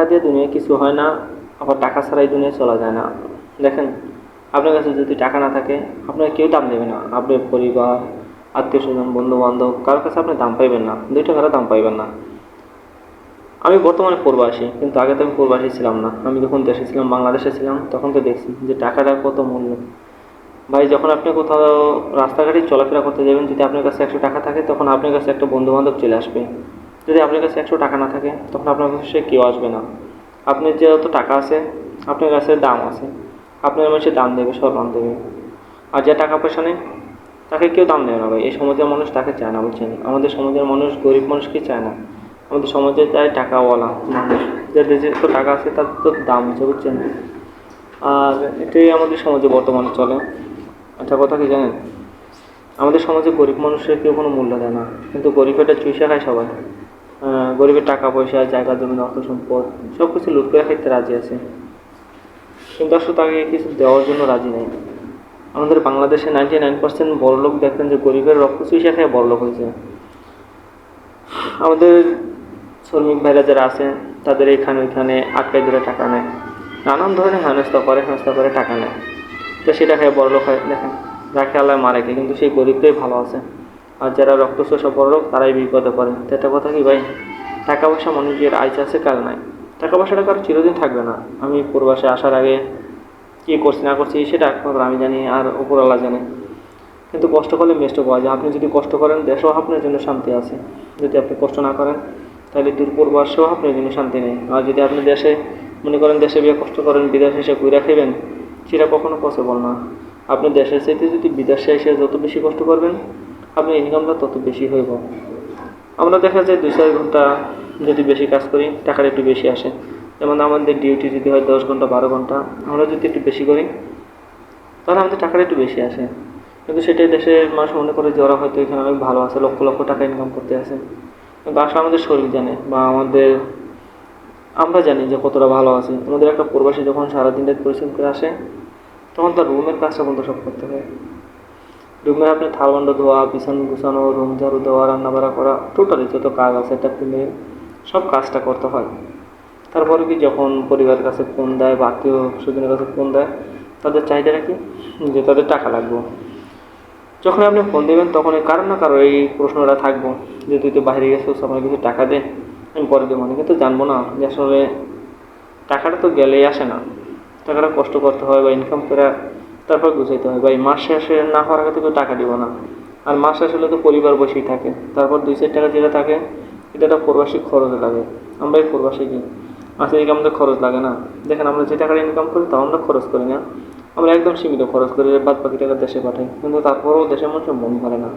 টাকা দিয়ে দুনিয়া কিছু হয় না, আবার টাকা ছাড়াই দুনিয়া চলা যায় না। দেখেন, আপনার কাছে যদি টাকা না থাকে আপনার কেউ দাম দেবে না। আপনার পরিবার আত্মীয় স্বজন বন্ধু বান্ধব কারোর কাছে আপনি দাম পাইবেন না। দুই টাকারও দাম পাইবেন না। আমি বর্তমানে প্রবাসী, কিন্তু আগে তো আমি প্রবাসী ছিলাম না। আমি যখন দেশে ছিলাম, বাংলাদেশে ছিলাম, তখন তো দেখছি যে টাকাটা কত মূল্য। ভাই, যখন আপনি কোথাও রাস্তাঘাটে চলাফেরা করতে যাবেন, যদি আপনার কাছে একশো টাকা থাকে, তখন আপনার কাছে একটা বন্ধু বান্ধব চলে আসবে। যদি আপনার কাছে একশো টাকা না থাকে, তখন আপনার কাছে সে কেউ আসবে না। আপনার যেহেতু টাকা আছে, আপনার কাছে দাম আছে, আপনার মানুষের দাম দেবে সম্মান দেবে। আর যে টাকা পয়সা নেই, তাকে কেউ দাম দেবে না ভাই। এই সমাজের মানুষ তাকে চায় না, বুঝছেন? আমাদের সমাজের মানুষ গরিব মানুষকে চায় না। আমাদের সমাজে চায় টাকাওয়ালা মানুষ। যাদের যে তো টাকা আছে, তার তো দাম আছে, বুঝছেন? আর এটাই আমাদের সমাজে বর্তমানে চলে। একটা কথা কি জানেন? আমাদের সমাজে গরিব মানুষের কেউ কোনো মূল্য দেয় না। কিন্তু গরিবেরটা চুষে খায় সবাই। গরিবের টাকা পয়সা, জায়গা, জমি অর্থ সম্পদ সব কিছু লুট করে খাইতে রাজি আছে। কিন্তু আসলে তাকে কিছু দেওয়ার জন্য রাজি নেই। আমাদের বাংলাদেশে নাইনটি নাইন পার্সেন্ট বড়লোক দেখবেন যে গরিবের রক্ত চুষে খেয়ে বড়লোক হয়েছে। আমাদের শ্রমিক ভাইরা যারা আছে, তাদের এখানে ওইখানে আটকাই ধরে টাকা নেয়। নানান ধরনের হেনস্থা করে হেনস্থা করে টাকা নেয়। তো সেটা খেয়ে বড়লোক হয়। দেখেন, যাকে আল্লাহ মারে কিন্তু সেই গরিবটাই ভালো আছে। আর যারা রক্ত শোষা বড়লোক তারাই বিপদে পড়ে। তো এটা কথা কি ভাই? টাকা পয়সা মানুষের আইস আছে কাল নাই। টাকা পয়সাটা কারও চিরদিন থাকবে না। আমি পূর্বাসে আসার আগে কী করছি না করছি সেটা একমাত্র আমি জানি আর উপরওয়ালা জানে। কিন্তু কষ্ট করলে মেষ্ট পাওয়া যায়। আপনি যদি কষ্ট করেন, দেশেও আপনার জন্য শান্তি আছে। যদি আপনি কষ্ট না করেন, তাহলে দূর পূর্বাসেও আপনার জন্য শান্তি নেই। আর যদি আপনি দেশে, মনে করেন দেশে বিয়ে কষ্ট করেন, বিদেশে এসে ঘুরে খাইবেন সেটা কখনো পসিবল না। আপনি দেশের চাইতে যদি বিদেশে এসে যত বেশি কষ্ট করবেন আপনার ইনকামটা তত বেশি হইব। আমরা দেখা যায় দুই চার ঘণ্টা যদি বেশি কাজ করি, টাকাটা একটু বেশি আসে। যেমন আমাদের ডিউটি যদি হয় দশ ঘণ্টা, বারো ঘণ্টা, আমরা যদি একটু বেশি করি, তাহলে আমাদের টাকাটা একটু বেশি আসে। কিন্তু সেটাই দেশের মানুষ মনে করে যে ওরা হয়তো এখানে অনেক ভালো আছে, লক্ষ লক্ষ টাকা ইনকাম করতে আছে। কিন্তু আসলে আমাদের শরীর জানে বা আমাদের, আমরা জানি যে কতটা ভালো আছে। আমাদের একটা প্রবাসী যখন সারাদিন রাত পরিশ্রম করে আসে, তখন তার রুমের কাজটা বন্ধ সব করতে হয়। রুমে আপনি থালবান্ড ধোয়া, বিছানো গুছানো, রুম ঝাড়ু দেওয়া রান্না বাড়া করা টোটালি যত কাজ আছে একটা ফ্যামিলির সব কাজটা করতে হয়। তারপরে কি যখন পরিবারের কাছে ফোন দেয় বা আত্মীয় স্বজনের কাছে ফোন দেয়, তাদের চাহিদাটা কি? যে তাদের টাকা লাগবে। যখন আপনি ফোন দেবেন, তখন কারও না কারও এই প্রশ্নটা থাকব যে, তুই তো বাইরে গেছিস আমার কিছু টাকা দে, আমি পরে দেবো। না কিন্তু জানব না যে আসলে টাকাটা তো গেলেই আসে না। টাকাটা কষ্ট করতে হয় বা ইনকাম করে তারপর গুছাইতে হয়। ভাই, মাস শেষে না হওয়ার আগে কেউ টাকা দিব না। আর মাস শেষ হলে তো পরিবার বসেই থাকে। তারপর দুই চার টাকা যেটা থাকে, এটা একটা প্রবাসী খরচ লাগে। আমরা এই প্রবাসী কি মাসে এদিকে আমাদের খরচ লাগে না। দেখেন, আমরা যে টাকাটা ইনকাম করি, তাও আমরা খরচ করি না। আমরা একদম সীমিত খরচ করি বাদ বাকি টাকা দেশে পাঠাই। কিন্তু তারপরেও দেশের মধ্যে মন ভরে না।